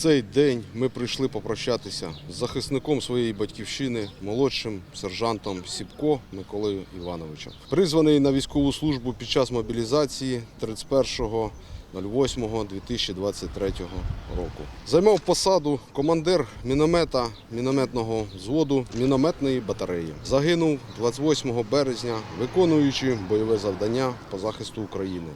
Цей день ми прийшли попрощатися з захисником своєї батьківщини, молодшим сержантом Сіпко Миколою Івановичем. Призваний на військову службу під час мобілізації 31 31.08.2023 року. Займав посаду командир міномета мінометного взводу мінометної батареї. Загинув 28 березня, виконуючи бойове завдання по захисту України.